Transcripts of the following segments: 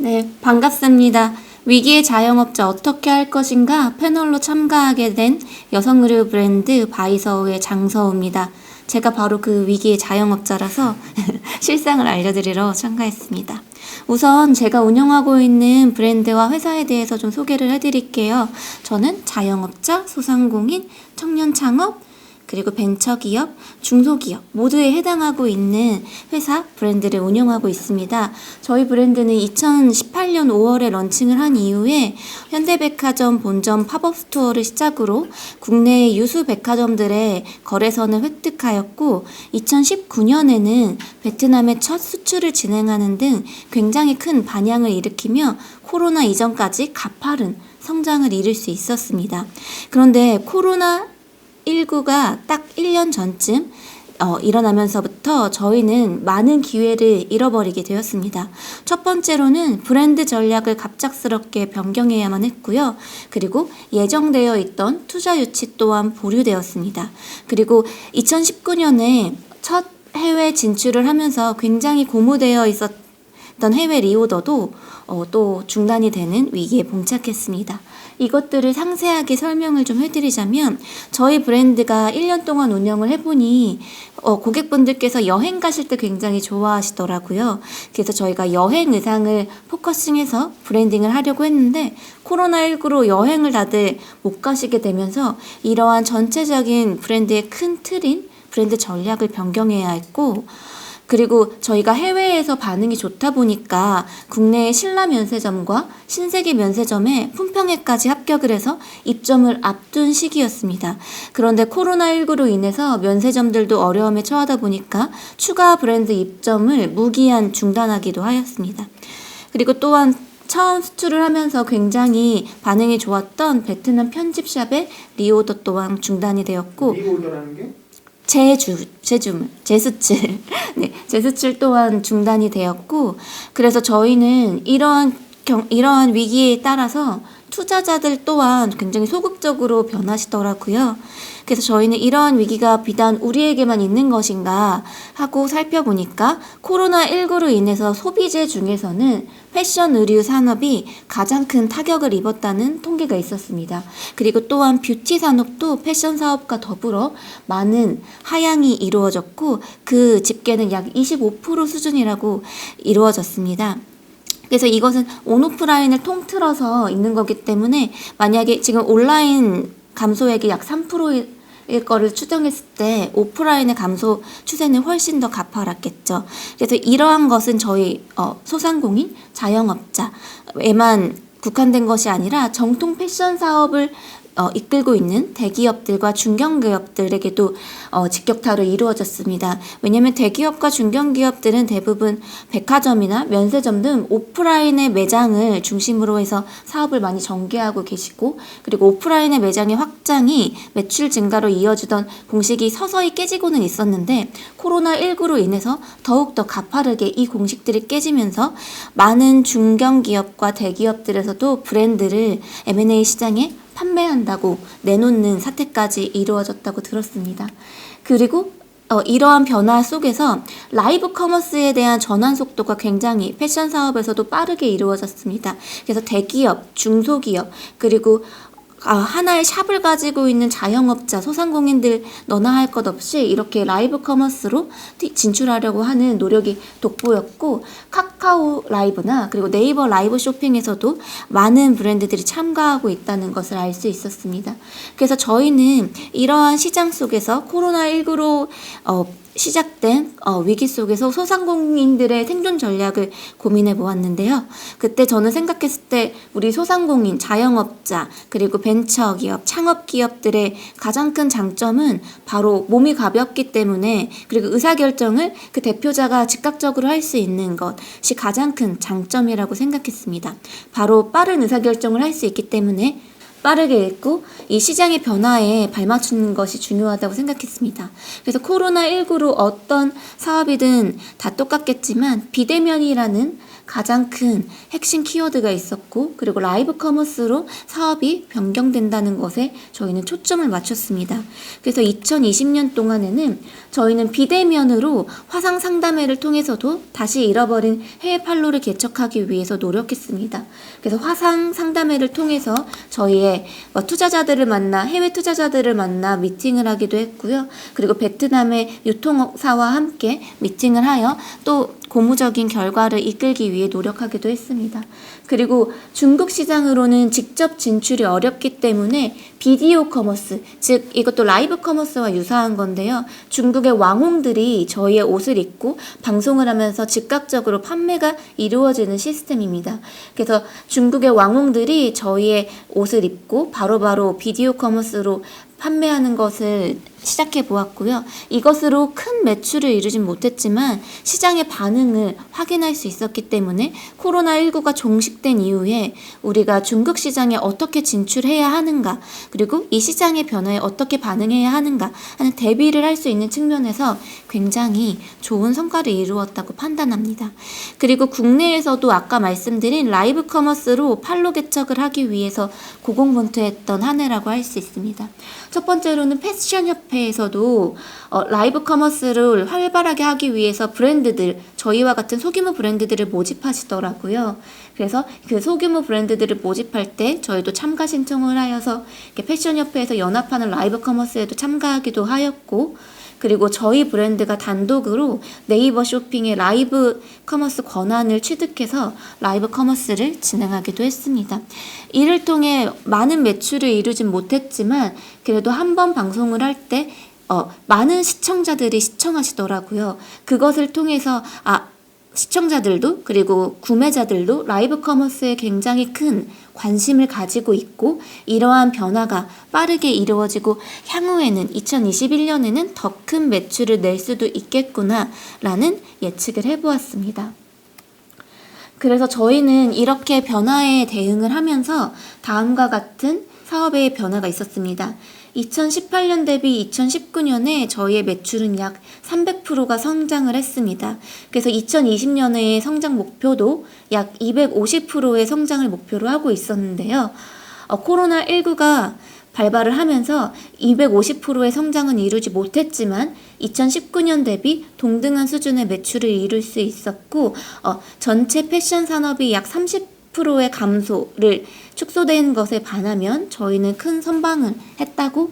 네, 반갑습니다. 위기의 자영업자 어떻게 할 것인가 패널로 참가하게 된 여성 의류 브랜드 바이서우의 장서우입니다. 제가 바로 그 위기의 자영업자라서 실상을 알려드리러 참가했습니다. 우선 제가 운영하고 있는 브랜드와 회사에 대해서 좀 소개를 해드릴게요. 저는 자영업자, 소상공인, 청년 창업, 그리고 벤처기업, 중소기업 모두에 해당하고 있는 회사 브랜드를 운영하고 있습니다. 저희 브랜드는 2018년 5월에 런칭을 한 이후에 현대백화점 본점 팝업 스토어를 시작으로 국내의 유수 백화점들의 거래선을 획득하였고 2019년에는 베트남의 첫 수출을 진행하는 등 굉장히 큰 반향을 일으키며 코로나 이전까지 가파른 성장을 이룰 수 있었습니다. 그런데 코로나 19가 딱 1년 전쯤 어, 일어나면서부터 저희는 많은 기회를 잃어버리게 되었습니다. 첫 번째로는 브랜드 전략을 갑작스럽게 변경해야만 했고요. 그리고 예정되어 있던 투자 유치 또한 보류되었습니다. 그리고 2019년에 첫 해외 진출을 하면서 굉장히 고무되어 있었던 해외 리오더도 어, 또 중단이 되는 위기에 봉착했습니다. 이것들을 상세하게 설명을 좀 해드리자면 저희 브랜드가 1년 동안 운영을 해보니 어, 고객분들께서 여행 가실 때 굉장히 좋아하시더라고요. 그래서 저희가 여행 의상을 포커싱해서 브랜딩을 하려고 했는데 코로나19로 여행을 다들 못 가시게 되면서 이러한 전체적인 브랜드의 큰 틀인 브랜드 전략을 변경해야 했고 그리고 저희가 해외에서 반응이 좋다 보니까 국내의 신라 면세점과 신세계 면세점에 품평회까지 합격을 해서 입점을 앞둔 시기였습니다. 그런데 코로나19로 인해서 면세점들도 어려움에 처하다 보니까 추가 브랜드 입점을 무기한 중단하기도 하였습니다. 그리고 또한 처음 수출을 하면서 굉장히 반응이 좋았던 베트남 편집샵의 리오더 또한 중단이 되었고 리오더라는 게 제주, 제주물, 제수출. 네, 제수출 또한 중단이 되었고, 그래서 저희는 이러한 경, 이러한 위기에 따라서 투자자들 또한 굉장히 소극적으로 변하시더라고요. 그래서 저희는 이러한 위기가 비단 우리에게만 있는 것인가 하고 살펴보니까 코로나19로 인해서 소비재 중에서는 패션 의류 산업이 가장 큰 타격을 입었다는 통계가 있었습니다. 그리고 또한 뷰티 산업도 패션 사업과 더불어 많은 하향이 이루어졌고 그 집계는 약 25% 수준이라고 이루어졌습니다. 그래서 이것은 온오프라인을 통틀어서 있는 거기 때문에 만약에 지금 온라인 감소액이 약 3%일 거를 추정했을 때 오프라인의 감소 추세는 훨씬 더 가파랐겠죠. 그래서 이러한 것은 저희 어, 소상공인, 자영업자에만 국한된 것이 아니라 정통 패션 사업을 어, 이끌고 있는 대기업들과 중견기업들에게도 어, 직격타로 이루어졌습니다. 왜냐하면 대기업과 중견기업들은 대부분 백화점이나 면세점 등 오프라인의 매장을 중심으로 해서 사업을 많이 전개하고 계시고 그리고 오프라인의 매장의 확장이 매출 증가로 이어지던 공식이 서서히 깨지고는 있었는데 코로나19로 인해서 더욱더 가파르게 이 공식들이 깨지면서 많은 중견기업과 대기업들에서도 브랜드를 M&A 시장에 판매한다고 내놓는 사태까지 이루어졌다고 들었습니다. 그리고 어, 이러한 변화 속에서 라이브 커머스에 대한 전환 속도가 굉장히 패션 사업에서도 빠르게 이루어졌습니다. 그래서 대기업, 중소기업, 그리고 아, 하나의 샵을 가지고 있는 자영업자, 소상공인들 너나 할 것 없이 이렇게 라이브 커머스로 티- 진출하려고 하는 노력이 돋보였고 카 카오 라이브나 그리고 네이버 라이브 쇼핑에서도 많은 브랜드들이 참가하고 있다는 것을 알 수 있었습니다. 그래서 저희는 이러한 시장 속에서 코로나19로 어, 시작된 어, 위기 속에서 소상공인들의 생존 전략을 고민해 보았는데요. 그때 저는 생각했을 때 우리 소상공인, 자영업자, 그리고 벤처 기업, 창업 기업들의 가장 큰 장점은 바로 몸이 가볍기 때문에 그리고 의사결정을 그 대표자가 즉각적으로 할 수 있는 것이 가장 큰 장점이라고 생각했습니다. 바로 빠른 의사결정을 할 수 있기 때문에 빠르게 읽고 이 시장의 변화에 발맞추는 것이 중요하다고 생각했습니다. 그래서 코로나19로 어떤 사업이든 다 똑같겠지만 비대면이라는 가장 큰 핵심 키워드가 있었고 그리고 라이브 커머스로 사업이 변경된다는 것에 저희는 초점을 맞췄습니다. 그래서 2020년 동안에는 저희는 비대면으로 화상 상담회를 통해서도 다시 잃어버린 해외 판로를 개척하기 위해서 노력했습니다. 그래서 화상 상담회를 통해서 저희의 뭐 투자자들을 만나 해외 투자자들을 만나 미팅을 하기도 했고요. 그리고 베트남의 유통사와 함께 미팅을 하여 또 고무적인 결과를 이끌기 위해 노력하기도 했습니다. 그리고 중국 시장으로는 직접 진출이 어렵기 때문에 비디오 커머스, 즉 이것도 라이브 커머스와 유사한 건데요. 중국의 왕홍들이 저희의 옷을 입고 방송을 하면서 즉각적으로 판매가 이루어지는 시스템입니다. 그래서 중국의 왕홍들이 저희의 옷을 입고 바로바로 비디오 커머스로 판매하는 것을 시작해 보았고요. 이것으로 큰 매출을 이루진 못했지만 시장의 반응을 확인할 수 있었기 때문에 코로나19가 종식된 이후에 우리가 중국 시장에 어떻게 진출해야 하는가, 그리고 이 시장의 변화에 어떻게 반응해야 하는가 하는 대비를 할 수 있는 측면에서 굉장히 좋은 성과를 이루었다고 판단합니다. 그리고 국내에서도 아까 말씀드린 라이브 커머스로 판로 개척을 하기 위해서 고공분투했던 한 해라고 할 수 있습니다. 첫 번째로는 패션 협회에서도 어, 라이브 커머스를 활발하게 하기 위해서 브랜드들 저희와 같은 소규모 브랜드들을 모집하시더라고요. 그래서 그 소규모 브랜드들을 모집할 때 저희도 참가 신청을 하여서 패션 협회에서 연합하는 라이브 커머스에도 참가하기도 하였고 그리고 저희 브랜드가 단독으로 네이버 쇼핑의 라이브 커머스 권한을 취득해서 라이브 커머스를 진행하기도 했습니다. 이를 통해 많은 매출을 이루진 못했지만 그래도 한 번 방송을 할때 어, 많은 시청자들이 시청하시더라고요. 그것을 통해서 아 시청자들도 그리고 구매자들도 라이브 커머스에 굉장히 큰 관심을 가지고 있고 이러한 변화가 빠르게 이루어지고 향후에는 2021년에는 더 큰 매출을 낼 수도 있겠구나라는 예측을 해보았습니다. 그래서 저희는 이렇게 변화에 대응을 하면서 다음과 같은 사업의 변화가 있었습니다. 2018년 대비 2019년에 저희의 매출은 약 300%가 성장을 했습니다. 그래서 2020년의 성장 목표도 약 250%의 성장을 목표로 하고 있었는데요. 어, 코로나19가 발발을 하면서 250%의 성장은 이루지 못했지만 2019년 대비 동등한 수준의 매출을 이룰 수 있었고 어, 전체 패션 산업이 약 30% 의 감소를 축소된 것에 반하면 저희는 큰 선방을 했다고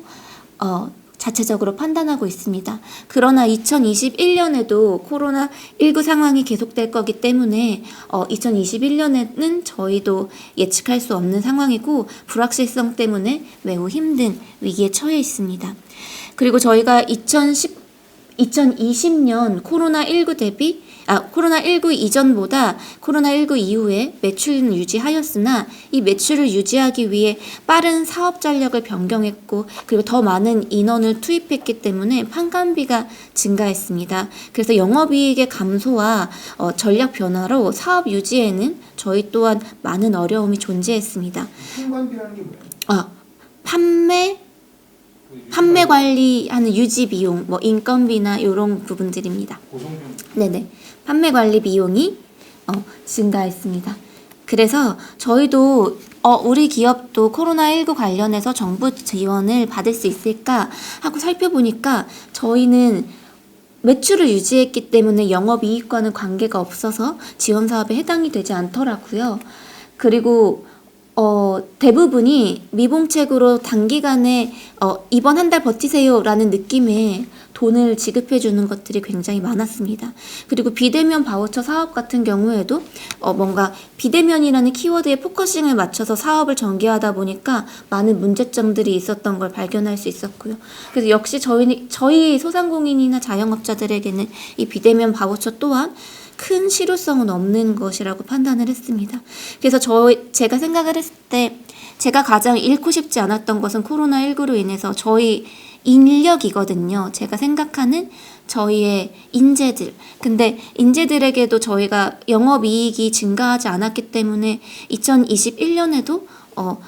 어, 자체적으로 판단하고 있습니다. 그러나 2021년에도 코로나19 상황이 계속될 거기 때문에 어, 2021년에는 저희도 예측할 수 없는 상황이고 불확실성 때문에 매우 힘든 위기에 처해 있습니다. 그리고 저희가 2010, 2020년 코로나19 대비 아, 코로나19 이전보다 코로나19 이후에 매출은 유지하였으나 이 매출을 유지하기 위해 빠른 사업 전략을 변경했고 그리고 더 많은 인원을 투입했기 때문에 판관비가 증가했습니다. 그래서 영업이익의 감소와 어, 전략 변화로 사업 유지에는 저희 또한 많은 어려움이 존재했습니다. 상관비라는 게 뭐예요? 아, 판매 판매 관리하는 유지 비용, 뭐 인건비나 이런 부분들입니다. 고성비 네네. 판매 관리 비용이 어, 증가했습니다. 그래서 저희도 어, 우리 기업도 코로나19 관련해서 정부 지원을 받을 수 있을까 하고 살펴보니까 저희는 매출을 유지했기 때문에 영업이익과는 관계가 없어서 지원 사업에 해당이 되지 않더라고요. 그리고 어, 대부분이 미봉책으로 단기간에 어, 이번 한 달 버티세요라는 느낌의 돈을 지급해 주는 것들이 굉장히 많았습니다. 그리고 비대면 바우처 사업 같은 경우에도 어, 뭔가 비대면이라는 키워드에 포커싱을 맞춰서 사업을 전개하다 보니까 많은 문제점들이 있었던 걸 발견할 수 있었고요. 그래서 역시 저희 저희 소상공인이나 자영업자들에게는 이 비대면 바우처 또한 큰 실효성은 없는 것이라고 판단을 했습니다. 그래서 저 제가 생각을 했을 때 제가 가장 잃고 싶지 않았던 것은 코로나19로 인해서 저희 인력이거든요. 제가 생각하는 저희의 인재들. 근데 인재들에게도 저희가 영업이익이 증가하지 않았기 때문에 2021년에도 어,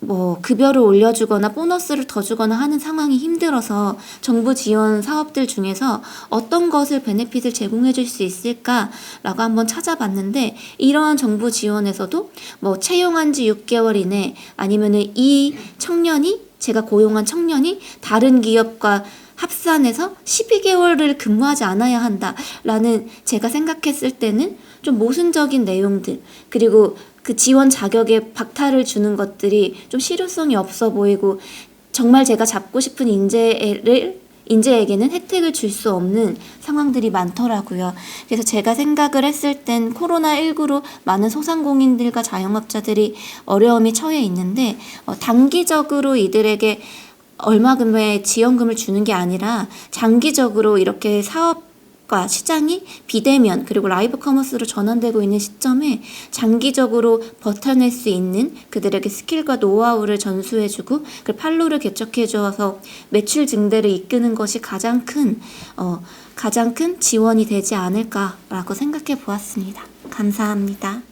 뭐 급여를 올려주거나 보너스를 더 주거나 하는 상황이 힘들어서 정부 지원 사업들 중에서 어떤 것을 베네핏을 제공해 줄 수 있을까라고 한번 찾아봤는데 이러한 정부 지원에서도 뭐 채용한 지 6개월 이내 아니면은 이 청년이 제가 고용한 청년이 다른 기업과 합산해서 12개월을 근무하지 않아야 한다라는 제가 생각했을 때는 좀 모순적인 내용들 그리고 그 지원 자격에 박탈을 주는 것들이 좀 실효성이 없어 보이고 정말 제가 잡고 싶은 인재를 인재에게는 혜택을 줄 수 없는 상황들이 많더라고요. 그래서 제가 생각을 했을 땐 코로나19로 많은 소상공인들과 자영업자들이 어려움이 처해 있는데 어, 단기적으로 이들에게 얼마금의 지원금을 주는 게 아니라 장기적으로 이렇게 사업 과 시장이 비대면 그리고 라이브 커머스로 전환되고 있는 시점에 장기적으로 버텨낼 수 있는 그들에게 스킬과 노하우를 전수해주고 그 판로를 개척해주어서 매출 증대를 이끄는 것이 가장 큰 어, 가장 큰 지원이 되지 않을까라고 생각해 보았습니다. 감사합니다.